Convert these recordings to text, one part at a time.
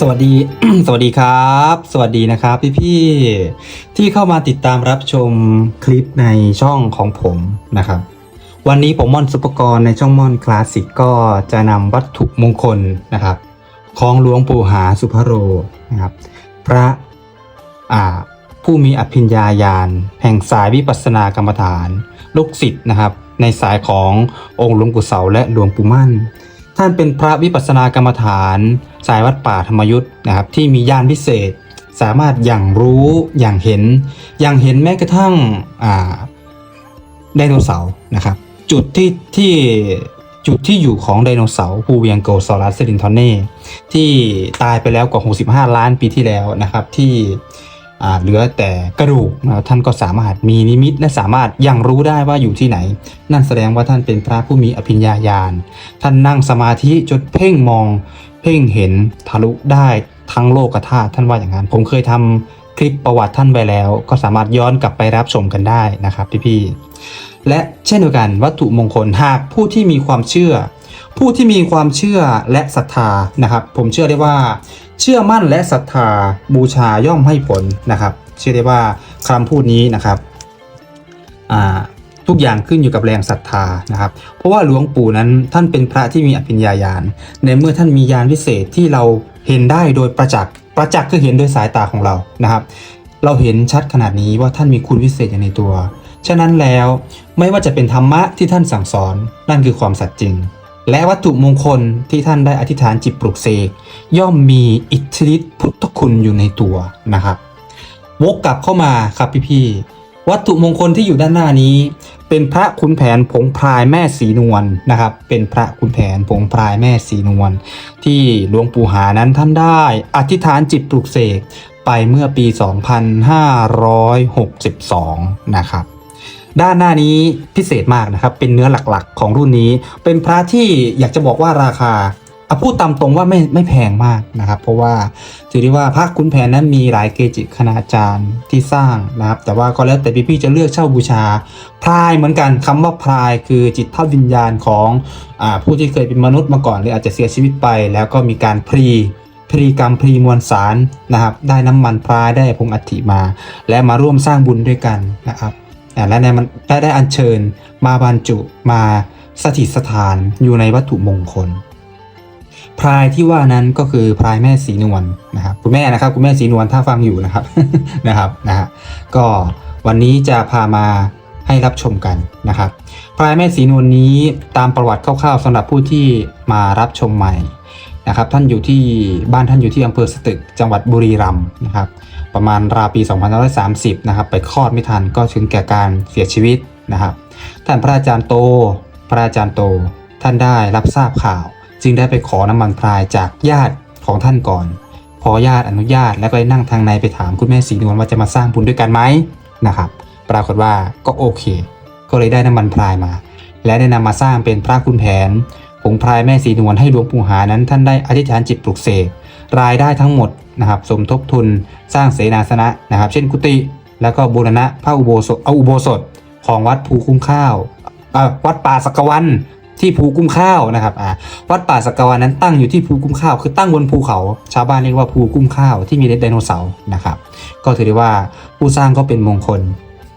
สวัสดี สวัสดีครับ สวัสดีนะครับพี่ๆที่เข้ามาติดตามรับชมคลิปในช่องของผมนะครับ วันนี้ผมม่อนสุปกรณ์ในช่องม่อนคลาสสิกก็จะนำวัตถุมงคลนะครับของหลวงปู่หาสุภโรนะครับ พระผู้มีอภิญญาญาณแห่งสายวิปัสสนากรรมฐาน ลูกศิษย์นะครับ ในสายขององค์หลวงปู่เสาและหลวงปู่มั่น ท่านเป็นพระวิปัสสนากรรมฐาน สายวัดป่าธรรมยุทธ์นะครับที่มีญาณพิเศษ สามารถอย่างรู้อย่างเห็น อย่างเห็นแม้กระทั่งไดโนเสาร์นะครับจุดที่ที่จุดที่อยู่ของไดโนเสาร์ฮูเวียงโกซอรัสเซลินทอนเน่ที่ตายไปแล้วกว่า 65 ล้านปีที่แล้วนะครับที่เหลือแต่กระดูกนะท่านก็สามารถมีนิมิตและสามารถยังรู้ได้ว่าอยู่ที่ไหน นั่นแสดงว่าท่านเป็นพระผู้มีอภิญญาญาณ ท่านนั่งสมาธิจนเพ่งมอง เพ่งเห็นทะลุได้ทั้งโลกธาตุท่านว่าอย่างนั้น ผมเคยทำคลิปประวัติท่านไปแล้ว ก็สามารถย้อนกลับไปรับชมกันได้นะครับพี่ๆและเช่นเดียวกันวัตถุมงคลหากผู้ที่มีความเชื่อ ผู้ที่มีความเชื่อและศรัทธานะครับ ผมเชื่อได้ว่า เชื่อมั่นและศรัทธาบูชาย่อมให้ผลนะครับ เชื่อได้ว่าคำพูดนี้นะครับอ่า ทุกอย่างขึ้นอยู่กับแรงศรัทธานะครับ เพราะว่าหลวงปู่นั้นท่านเป็นพระที่มีอภิญญาญาณ ในเมื่อท่านมีญาณพิเศษที่เราเห็นได้โดยประจักษ์ ประจักษ์คือเห็นโดยสายตาของเรานะครับ เราเห็นชัดขนาดนี้ว่าท่านมีคุณวิเศษอยู่ในตัว ฉะนั้นแล้วไม่ว่าจะเป็นธรรมะที่ท่านสั่งสอนนั่นคือความสัตย์จริง และวัตถุมงคลที่ท่านได้อธิษฐานจิตปลุกเสกย่อมมีอิทธิฤทธิพุทธคุณอยู่ในตัวนะครับ วกกลับเข้ามาครับพี่ๆ วัตถุมงคลที่อยู่ด้านหน้านี้ เป็นพระขุนแผนผงพรายแม่สีนวลนะครับ เป็นพระขุนแผนผงพรายแม่สีนวลที่หลวงปู่หานั้นท่านได้ อธิษฐานจิตปลุกเสกไปเมื่อปี 2562 นะครับ ด้านหน้านี้พิเศษมากนะครับ เป็นเนื้อหลักๆ ของรุ่นนี้ เป็นพระที่อยากจะบอกว่าราคา อาพูดตามตรงว่าไม่ไม่แพงมากนะครับ เพราะว่าถือได้ว่าพระคุณแผนนั้นมีหลายเกจิคณาจารย์ที่สร้างนะครับ แต่ว่าก็แล้วแต่พี่ๆจะเลือกเช่าบูชา พรายเหมือนกันคำว่าพรายคือจิตภาพวิญญาณของอาผู้ที่เคยเป็นมนุษย์มาก่อนหรืออาจจะเสียชีวิตไป แล้วก็มีการพรีพรีกรรมพรีมวลสารนะครับ ได้น้ำมันพรายได้ผงอัฐิมา และมาร่วมสร้างบุญด้วยกันนะครับและในมันได้ได้อัญเชิญมาบรรจุมาสถิตสถานอยู่ในวัตถุมงคล พรายที่ว่านั้นก็คือพรายแม่สีนวลนะครับคุณแม่นะครับคุณแม่สีนวลถ้าฟังอยู่นะครับนะครับนะฮะก็วันนี้จะพามาให้รับชมกันนะครับ พรายแม่สีนวลนี้ตามประวัติคร่าวๆสำหรับผู้ที่มารับชมใหม่นะครับ ท่านอยู่ที่บ้านท่านอยู่ที่อำเภอสตึก จังหวัดบุรีรัมย์นะครับ ประมาณราวปี 2530 นะครับ ไปคลอดไม่ทันก็ถึงแก่การเสียชีวิตนะครับ ท่านพระอาจารย์โต พระอาจารย์โต ท่านได้รับทราบข่าว จึงได้ไปขอน้ำมันพรายจากญาติของท่านก่อน พอญาติอนุญาตแล้วก็ได้นั่งทางในไปถามคุณแม่สีนวลว่าจะมาสร้างบุญด้วยกันไหมนะครับ ปรากฏว่าก็โอเค ก็เลยได้น้ำมันพรายมา และได้นำมาสร้างเป็นพระคุณแผนผงพรายแม่สีนวลให้หลวงปู่หานั้นท่านได้อธิษฐานจิตปลุกเสกรายได้ทั้งหมดนะครับ สมทบทุนสร้างเสนาสนะนะครับ เช่นกุฏิแล้วก็บูรณะพระอุโบสถเอาอุโบสถของวัดภูคุ้มข้าวอ่าวัดป่าสักวัน ที่ภูกุ้มข้าวนะครับอ่าวัดป่าสักวันนั้นตั้งอยู่ที่ภูกุ้มข้าว คือตั้งบนภูเขา ชาวบ้านเรียกว่าภูกุ้มข้าวที่มีไดโนเสาร์นะครับ ก็ถือได้ว่าผู้สร้างก็เป็นมงคล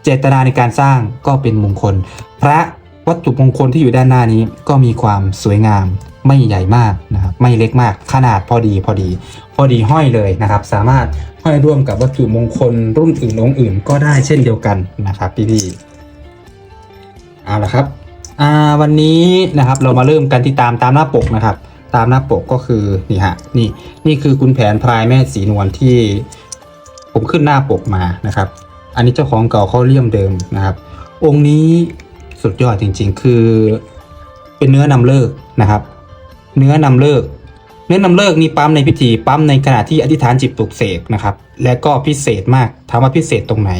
เจตนาในการสร้างก็เป็นมงคล พระวัตถุมงคลที่อยู่ด้านหน้านี้ก็มีความสวยงามไม่ใหญ่มากนะครับไม่เล็กมากขนาดพอดีพอดี พอดีห้อยเลยนะครับ สามารถห้อยร่วมกับวัตถุมงคลรุ่นอื่นองค์อื่นก็ได้เช่นเดียวกันนะครับพี่ๆเอาละครับ อ่าวันนี้นะครับเรามาเริ่มกันที่ตามตามหน้าปกนะครับ ตามหน้าปกก็คือนี่ฮะนี่นี่คือคุณแผนพรายแม่สีนวลที่ ผมขึ้นหน้าปกมานะครับ อันนี้เจ้าของเก่าเขาเลี่ยมเดิมนะครับ องค์นี้สุดยอดจริง ๆ คือ เป็นเนื้อนำเลิกนะครับ เนื้อนำเลิก เนื้อนำเลิกนี่ปั๊มในพิธีปั๊มในขณะที่อธิษฐานจิตปลุกเสกนะครับ และก็พิเศษมากถามว่าพิเศษตรงไหน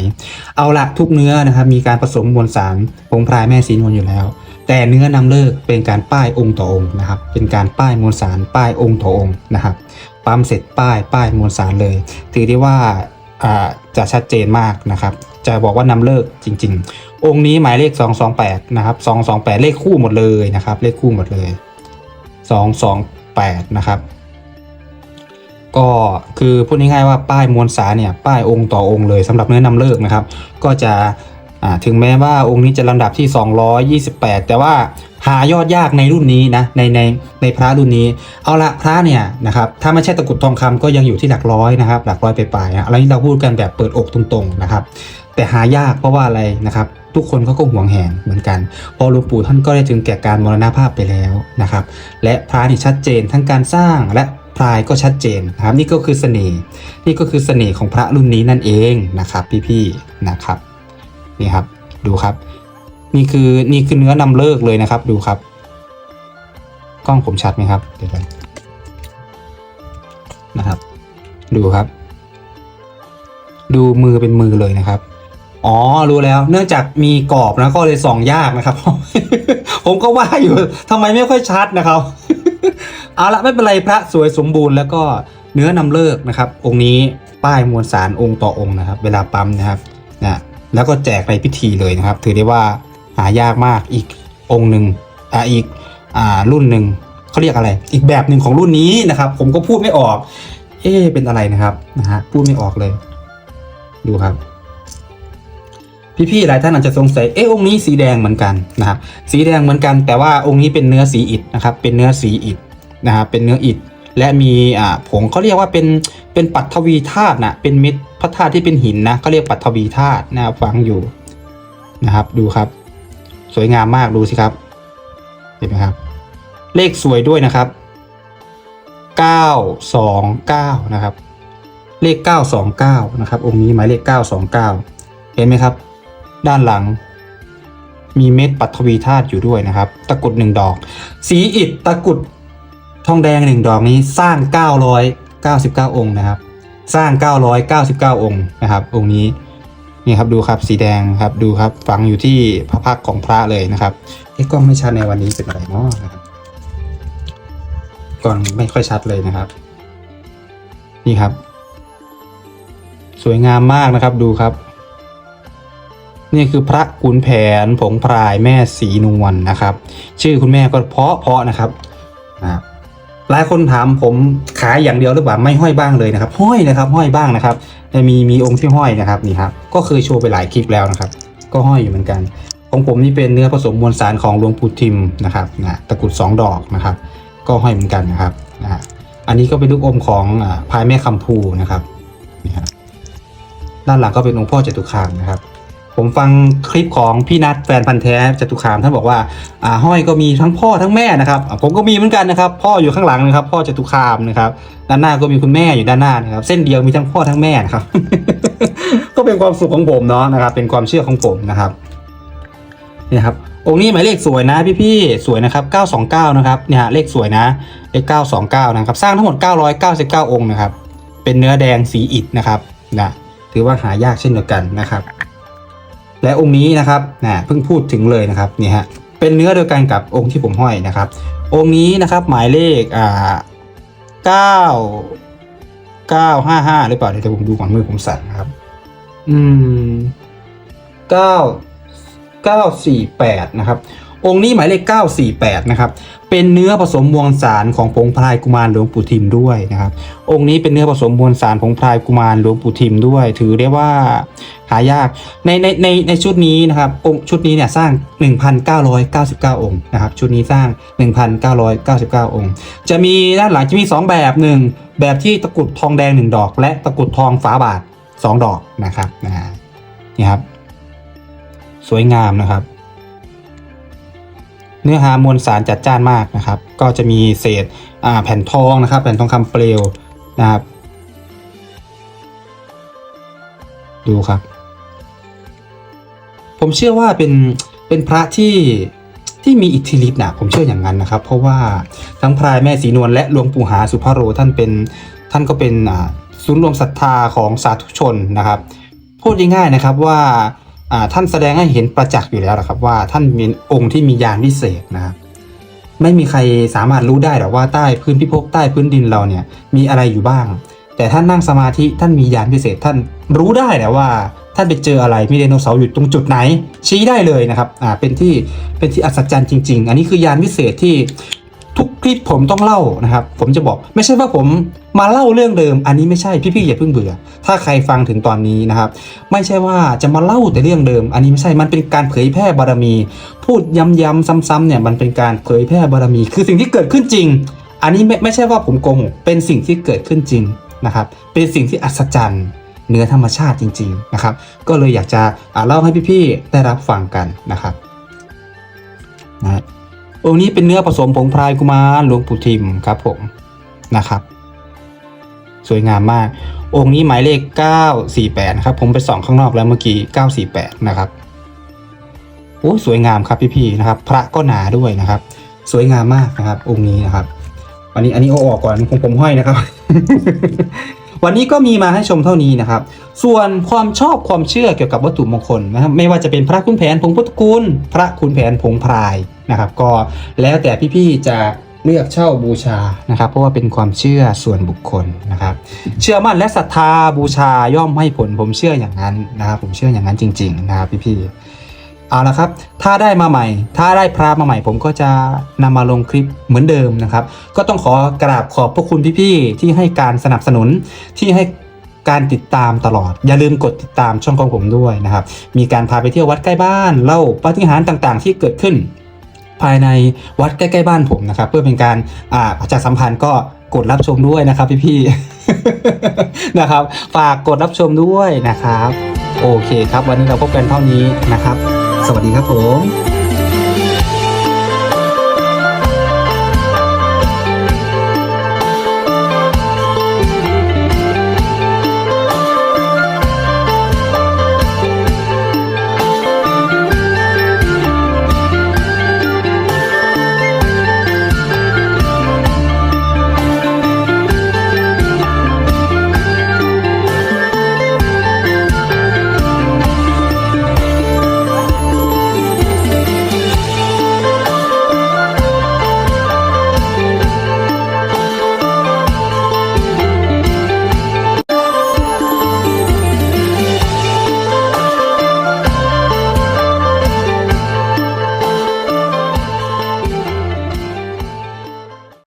เอาละทุกเนื้อนะครับ มีการผสมมวลสารผงพรายแม่สีนวลอยู่แล้ว แต่เนื้อนำเลิกเป็นการป้ายองค์ต่อองค์นะครับ เป็นการป้ายมวลสารป้ายองค์ต่อองค์นะครับ ปั๊มเสร็จป้ายป้ายมวลสารเลย ถือได้ว่าจะชัดเจนมากนะครับ จะบอกว่านำเลิกจริง ๆ องค์นี้หมายเลข 228 นะครับ 228 เลขคู่หมดเลยนะครับ เลขคู่หมดเลย 228 นะครับ ก็คือพูดง่ายๆว่าป้ายมวลสารเนี่ยป้ายองค์ต่อองค์เลยสำหรับเนื้อนำเลิกนะครับ ก็จะ ถึงแม้ว่าองค์นี้จะลำดับที่ 228 แต่ว่าหายอดยากในรุ่นนี้นะในในในพระรุ่นนี้ เอาละพระเนี่ยนะครับถ้าไม่ใช่ตะกุดทองคำก็ยังอยู่ที่หลักร้อยนะครับหลักร้อยไปปลายๆนะอะไรนี้เราพูดกันแบบเปิดอกตรงๆนะครับ แต่หายากเพราะว่าอะไรนะครับทุกคนเขาก็หวงแหนเหมือนกัน พอหลวงปู่ท่านก็ได้ถึงแก่การมรณภาพไปแล้วนะครับ และพระนี่ชัดเจนทั้งการสร้างและพลายก็ชัดเจนนะครับนี่ก็คือเสน่ห์นี่ก็คือเสน่ห์ของพระรุ่นนี้นั่นเองนะครับพี่ๆนะครับ นี่ครับ ดูครับ นี่คือนี่คือเนื้อนำเลิกเลยนะครับ ดูครับ กล้องผมชัดไหมครับ เดี๋ยวกันนะครับ ดูครับ ดูมือเป็นมือเลยนะครับอ๋อ รู้แล้ว เนื่องจากมีกรอบนะก็เลยส่องยากนะครับ ผมก็ว่าอยู่ทำไมไม่ค่อยชัดนะครับ เอาละไม่เป็นไรพระสวยสมบูรณ์แล้วก็เนื้อนำเลิกนะครับ องค์นี้ป้ายมวลสารองค์ต่อองค์นะครับ เวลาปั๊มนะครับนะ แล้วก็แจกในพิธีเลยนะครับ ถือได้ว่าหายากมากอีกองค์หนึ่งอ่าอีกอ่ารุ่นหนึ่งเขาเรียกอะไร อีกแบบหนึ่งของรุ่นนี้นะครับ ผมก็พูดไม่ออก เอ๊เป็นอะไรนะครับนะฮะพูดไม่ออกเลย ดูครับ พี่ๆหลายท่านอาจจะสงสัยเอ๊ะองค์นี้สีแดงเหมือนกันนะครับสีแดงเหมือนกัน แต่ว่าองค์นี้เป็นเนื้อสีอิฐนะครับ เป็นเนื้อสีอิฐนะครับเป็นเนื้ออิฐและมีอ่าผงเขาเรียกว่าเป็นเป็นปัทวีธาตุนะเป็นเม็ด พระธาตุที่เป็นหินนะเขาเรียกปัทวีธาตุนะครับฝังอยู่นะครับ ดูครับ สวยงามมากดูสิครับ เห็นไหมครับ เลขสวยด้วยนะครับ929นะครับ เลข929นะครับ องค์นี้หมายเลข929เห็นไหมครับ ด้านหลัง มีเม็ดปัทวีธาตุอยู่ด้วยนะครับ ตะกุดหนึ่งดอก สีอิฐตะกุดทองแดงหนึ่งดอกนี้สร้าง999องค์นะครับ สร้าง 999 องค์นะครับ องค์นี้นี่ครับดูครับสีแดงครับดูครับฝังอยู่ที่พระพักตร์ของพระเลยนะครับไอ้กล้องไม่ชัดในวันนี้เป็นอะไรเนาะนะครับกล้องไม่ค่อยชัดเลยนะครับ นี่ครับ สวยงามมากนะครับดูครับ นี่คือพระขุนแผนผงพรายแม่สีนวลนะครับ ชื่อคุณแม่ก็เพาะเพาะนะครับนะครับ หลายคนถามผมขายอย่างเดียวหรือเปล่าไม่ห้อยบ้างเลยนะครับ ห้อยนะครับห้อยบ้างนะครับแต่มีมีองค์ที่ห้อยนะครับนี่ครับก็เคยโชว์ไปหลายคลิปแล้วนะครับ ก็ห้อยอยู่เหมือนกัน ของผมนี่เป็นเนื้อผสมมวลสารของหลวงปู่ทิมนะครับนะตะกรุดสองดอกนะครับ ก็ห้อยเหมือนกันนะครับนะฮะอันนี้ก็เป็นลูกอมของอ่าพายแม่คำพูนะครับนี่ครับด้านหลังก็เป็นองค์พ่อจตุคามนะครับ ผมฟังคลิปของพี่นัทแฟนพันธ์แท้จตุคามท่านบอกว่าอ่าห้อยก็มีทั้งพ่อทั้งแม่นะครับผมก็มีเหมือนกันนะครับ พ่ออยู่ข้างหลังนะครับ พ่อจตุคามนะครับ ด้านหน้าก็มีคุณแม่อยู่ด้านหน้านะครับ เส้นเดียวมีทั้งพ่อทั้งแม่นะครับ ก็เป็นความสุขของผมเนาะนะครับ เป็นความเชื่อของผมนะครับนี่ครับองค์นี้หมายเลขสวยนะพี่ๆสวยนะครับ 929 นะครับเนี่ยเลขสวยนะเลข929 นะครับ สร้างทั้งหมด 999 องค์นะครับ เป็นเนื้อแดงสีอิฐนะครับนะถือว่าหายากเช่นเดียวกันนะครับ และองค์นี้นะครับนะเพิ่งพูดถึงเลยนะครับนี่ฮะเป็นเนื้อเดียวกันกับองค์ที่ผมห้อยนะครับ องค์นี้นะครับหมายเลขอ่าเก้าเก้าห้าห้าหรือเปล่าเดี๋ยวผมดูก่อนมือผมสั่นนะครับ อืมเก้าเก้าสี่แปดนะครับ องค์นี้หมายเลข 948 นะครับ เป็นเนื้อผสมมวลสารของผงพลายกุมารหลวงปู่ทิมด้วยนะครับ องค์นี้เป็นเนื้อผสมมวลสารผงพลายกุมารหลวงปู่ทิมด้วย ถือได้ว่าหายาก ในในในในชุดนี้นะครับ องค์ชุดนี้เนี่ยสร้าง 1,999 องค์นะครับ ชุดนี้สร้าง 1,999 องค์ จะมีด้านหลังจะมี 2 แบบหนึ่งแบบที่ตะกุดทองแดง 1 ดอก และตะกุดทองฝาบาท 2 ดอกนะครับ นะฮะนี่ครับ สวยงามนะครับ เนื้อหามวลสารจัดจ้านมากนะครับ ก็จะมีเศษแผ่นทองนะครับ แผ่นทองคำเปลวนะครับ ดูครับ ผมเชื่อว่าเป็นเป็นพระที่ที่มีอิทธิฤทธิ์นะผมเชื่ออย่างนั้นนะครับ เพราะว่าทั้งพรายแม่สีนวลและหลวงปู่หาสุภโรท่านเป็นท่านก็เป็นอ่าศูนย์รวมศรัทธาของสาธุชนนะครับ พูดง่ายๆนะครับว่า ท่านแสดงให้เห็นประจักษ์อยู่แล้วนะครับว่าท่านเป็นองค์ที่มียานวิเศษนะครับไม่มีใครสามารถรู้ได้หรอกว่าใต้พื้นพิภพใต้พื้นดินเราเนี่ยมีอะไรอยู่บ้าง แต่ท่านนั่งสมาธิท่านมียานพิเศษท่านรู้ได้แหละว่าท่านไปเจออะไรมีไดโนเสาร์อยู่ตรงจุดไหน ชี้ได้เลยนะครับอ่าเป็นที่เป็นที่อัศจรรย์จริง ๆ อันนี้คือยานวิเศษที่ ทุกคลิปผมต้องเล่านะครับ ผมจะบอกไม่ใช่ว่าผมมาเล่าเรื่องเดิม อันนี้ไม่ใช่พี่ๆอย่าเพิ่งเบื่อ ถ้าใครฟังถึงตอนนี้นะครับ ไม่ใช่ว่าจะมาเล่าแต่เรื่องเดิม อันนี้ไม่ใช่มันเป็นการเผยแพร่บารมี พูดย้ำๆซ้ำๆเนี่ยมันเป็นการเผยแพร่บารมี คือสิ่งที่เกิดขึ้นจริง อันนี้ไม่ไม่ใช่ว่าผมโกหกเป็นสิ่งที่เกิดขึ้นจริงนะครับ เป็นสิ่งที่อัศจรรย์เหนือธรรมชาติจริง ๆนะครับ ก็เลยอยากจะเล่าให้พี่ๆได้รับฟังกันนะครับนะ องค์นี้เป็นเนื้อผสมผงพรายกุมารหลวงปู่ทิมครับผมนะครับ สวยงามมาก องค์นี้หมายเลข 948นะครับผมไปส่องข้างนอกแล้วเมื่อกี้ 948 นะครับโอ้สวยงามครับพี่ๆนะครับ พระก็หนาด้วยนะครับ สวยงามมากนะครับ องค์นี้นะครับวันนี้อันนี้เอาออกก่อนคงผมห้อยนะครับ วันนี้ก็มีมาให้ชมเท่านี้นะครับ ส่วนความชอบความเชื่อเกี่ยวกับวัตถุมงคลนะครับ ไม่ว่าจะเป็นพระคุณแผนผงพุทธคุณพระคุณแผนผงพราย นะครับ ก็แล้วแต่พี่ๆจะเลือกเช่าบูชานะครับ เพราะว่าเป็นความเชื่อส่วนบุคคลนะครับ เชื่อมั่นและศรัทธาบูชาย่อมให้ผลผมเชื่ออย่างนั้นนะครับ ผมเชื่ออย่างนั้นจริง ๆ นะครับพี่ๆเอาละครับ ถ้าได้มาใหม่ ถ้าได้พระมาใหม่ ผมก็จะนำมาลงคลิปเหมือนเดิมนะครับ ก็ต้องขอกราบขอบพระคุณพี่ๆที่ให้การสนับสนุนที่ให้การติดตามตลอด อย่าลืมกดติดตามช่องของผมด้วยนะครับ มีการพาไปเที่ยววัดใกล้บ้านเล่าปาฏิหาริย์ต่างๆ ที่เกิดขึ้น ภายในวัดใกล้ๆบ้านผมนะครับ เพื่อเป็นการอาประชาสัมพันธ์ก็กดรับชมด้วยนะครับพี่ๆนะครับ ฝากกดรับชมด้วยนะครับ โอเคครับ วันนี้เราพบกันเท่านี้นะครับ สวัสดีครับผม